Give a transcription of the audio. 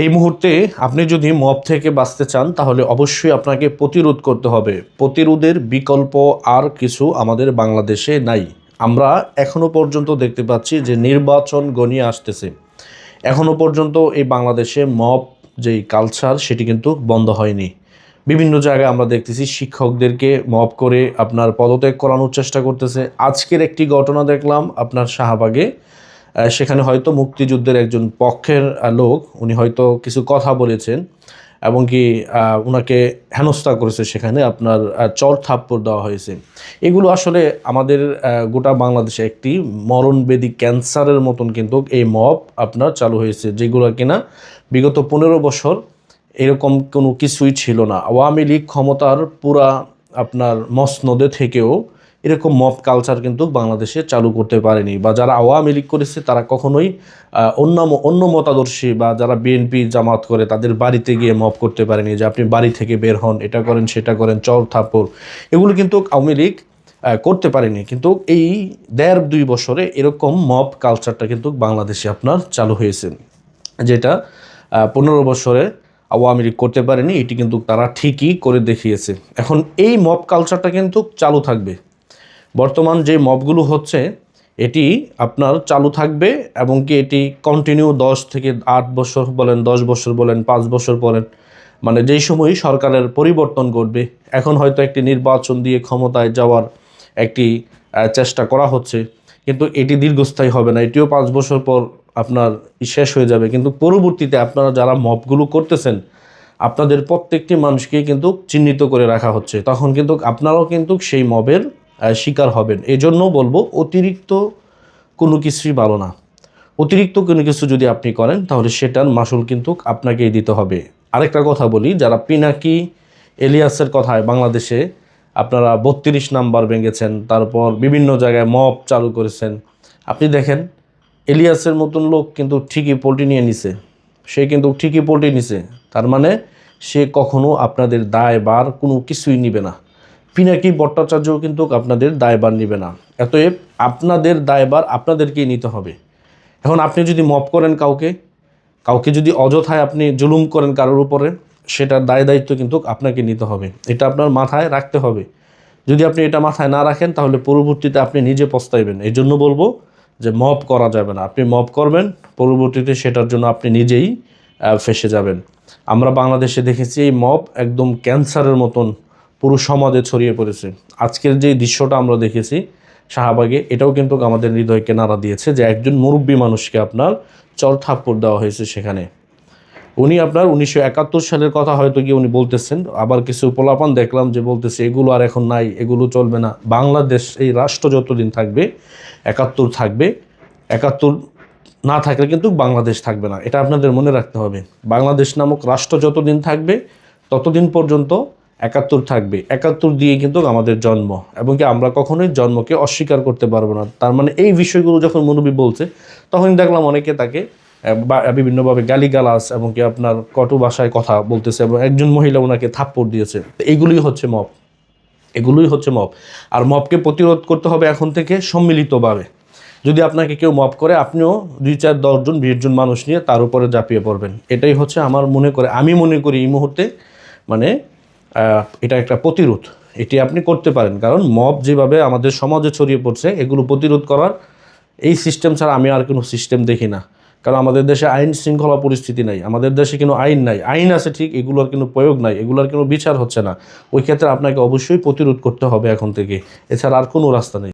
এই মুহূর্তে আপনি যদি মব থেকে বাঁচতে চান, তাহলে অবশ্যই আপনাকে প্রতিরোধ করতে হবে। প্রতিরোধের বিকল্প আর কিছু আমাদের বাংলাদেশে নাই। আমরা এখনও পর্যন্ত দেখতে পাচ্ছি যে নির্বাচন গণিয়ে আসতেছে। এখনও পর্যন্ত এই বাংলাদেশে মব যেই কালচার সেটি কিন্তু বন্ধ হয়নি। বিভিন্ন জায়গায় আমরা দেখতেছি শিক্ষকদেরকে মব করে আপনার পদত্যাগ করানোর চেষ্টা করতেছে। আজকের একটি ঘটনা দেখলাম আপনার শাহবাগে। সেখানে হয়তো মুক্তিযুদ্ধের একজন পক্ষের লোক, উনি হয়তো কিছু কথা বলেছেন এবং কি ওনাকে হেনস্থা করেছে সেখানে, আপনার চর থাপ্পড় দেওয়া হয়েছে। এগুলো আসলে আমাদের গোটা বাংলাদেশে একটি মরণবেদী ক্যান্সারের মতন কিন্তু এই মব আপনার চালু হয়েছে, যেগুলো কিনা বিগত পনেরো বছর এরকম কোনো কিছুই ছিল না। আওয়ামী লীগ ক্ষমতার পুরা আপনার মসনদে থেকেও এরকম মব কালচার কিন্তু বাংলাদেশে চালু করতে পারেনি বা যারা আওয়ামী লীগ করেছে, তারা কখনোই অন্য অন্য মতাদর্শী বা যারা বিএনপি জামাত করে, তাদের বাড়িতে গিয়ে মব করতে পারেনি যে আপনি বাড়ি থেকে বের হন, এটা করেন, সেটা করেন চর থাপ্পড় এগুলো কিন্তু আওয়ামী লীগ করতে পারেনি। কিন্তু এই দেড় দুই বছরে এরকম মব কালচারটা কিন্তু বাংলাদেশে আপনার চালু হয়েছে, যেটা পনেরো বছরে আওয়ামী লীগ করতে পারেনি, এটি কিন্তু তারা ঠিকই করে দেখিয়েছে। এখন এই মব কালচারটা কিন্তু চালু থাকবে। বর্তমান যে মবগুলো হচ্ছে, এটি আপনার চালু থাকবে এবং কি এটি কন্টিনিউ দশ থেকে আট বছর বলেন, দশ বছর বলেন, পাঁচ বছর বলেন। মানে যেই সময় সরকারের পরিবর্তন ঘটবে, এখন হয়তো একটি নির্বাচন দিয়ে ক্ষমতায় যাওয়ার একটি চেষ্টা করা হচ্ছে, কিন্তু এটি দীর্ঘস্থায়ী হবে না। এটিও পাঁচ বছর পর আপনার শেষ হয়ে যাবে। কিন্তু পরবর্তীতে আপনারা যারা মবগুলো করতেছেন, আপনাদের প্রত্যেকটি মানুষকে কিন্তু চিহ্নিত করে রাখা হচ্ছে। তখন কিন্তু আপনারাও কিন্তু সেই মবের শিকার হবেন। এই জন্য বলব, অতিরিক্ত কোনো কিছুই ভালো না। অতিরিক্ত কোনো কিছু যদি আপনি করেন, তাহলে সেটার মাসুল কিন্তু আপনাকেই দিতে হবে। আরেকটা কথা বলি, যারা পিনাকি এলিয়াসের কথায় বাংলাদেশে আপনারা বত্রিশ নাম্বার ভেঙেছেন, তারপর বিভিন্ন জায়গায় মপ চালু করেছেন। আপনি দেখেন, এলিয়াসের মতন লোক কিন্তু ঠিকই পোল্ট্রি নিয়ে নিছে। সে কিন্তু ঠিকই পোল্ট্রি নিছে। তার মানে সে কখনো আপনাদের দায়বার কোনো কিছুই নিবে না। পিনাকি ভট্টাচার্য কিন্তু আপনাদের দায়বার নিবে না। অতএব আপনাদের দায়বার আপনাদেরকেই নিতে হবে। এখন আপনি যদি মপ করেন কাউকে কাউকে যদি অযথায় আপনি জুলুম করেন কারোর উপরে, সেটার দায় দায়িত্ব কিন্তু আপনাকে নিতে হবে। এটা আপনার মাথায় রাখতে হবে। যদি আপনি এটা মাথায় না রাখেন, তাহলে পরবর্তীতে আপনি নিজে পস্তাইবেন। এই জন্য বলব যে মপ করা যাবে না। আপনি মপ করবেন, পরবর্তীতে সেটার জন্য আপনি নিজেই ফেসে যাবেন। আমরা বাংলাদেশে দেখেছি এই মপ একদম ক্যান্সারের মতন পুরো সমাজে ছড়িয়ে পড়েছে। আজকের যে দৃশ্যটা আমরা দেখেছি শাহবাগে, এটাও কিন্তু আমাদের হৃদয়কে নাড়া দিয়েছে যে একজন মুরব্বী মানুষকে আপনার চর থাপ্পড় দেওয়া হয়েছে সেখানে। উনি আপনার উনিশশো একাত্তর সালের কথা হয়তো গিয়ে উনি বলতেছেন, আবার কিছু পোলাপান দেখলাম যে বলতেছে, এগুলো আর এখন নাই, এগুলো চলবে না। বাংলাদেশ এই রাষ্ট্র যতদিন থাকবে, একাত্তর থাকবে, একাত্তর না থাকলে কিন্তু বাংলাদেশ থাকবে না। এটা আপনাদের মনে রাখতে হবে। বাংলাদেশ নামক রাষ্ট্র যতদিন থাকবে, ততদিন পর্যন্ত একাত্তর থাকবে। একাত্তর দিয়ে কিন্তু আমাদের জন্ম এবং কি আমরা কখনোই জন্মকে অস্বীকার করতে পারব না। তার মানে এই বিষয়গুলো যখন মনুবী বলছে তখন দেখলাম অনেকে তাকে বিভিন্নভাবে গালিগালাজ এবং কি আপনার কটু ভাষায় কথা বলতেছে এবং একজন মহিলা ওনাকে থাপ্পড় দিয়েছে। এইগুলোই হচ্ছে মপ এগুলোই হচ্ছে মপ আর মপকে প্রতিরোধ করতে হবে এখন থেকে সম্মিলিতভাবে। যদি আপনাকে কেউ মপ করে, আপনিও দুই চার দশজন বিশজন মানুষ নিয়ে তার উপরে ঝাঁপিয়ে পড়বেন। এটাই হচ্ছে আমার মনে করে, আমি মনে করি এই মুহূর্তে মানে এটা একটা প্রতিরোধ। এটি আপনি করতে পারেন। কারণ মব যেভাবে আমাদের সমাজে ছড়িয়ে পড়ছে, এগুলো প্রতিরোধ করার এই সিস্টেম ছাড়া আমি আর কোনো সিস্টেম দেখি না। কারণ আমাদের দেশে আইন শৃঙ্খলা পরিস্থিতি নাই, আমাদের দেশে কোনো আইন নাই। আইন আছে ঠিক, এগুলোর কোনো প্রয়োগ নাই, এগুলোর কোনো বিচার হচ্ছে না। ওই ক্ষেত্রে আপনাকে অবশ্যই প্রতিরোধ করতে হবে এখন থেকে। এছাড়া আর কোনো রাস্তা নেই।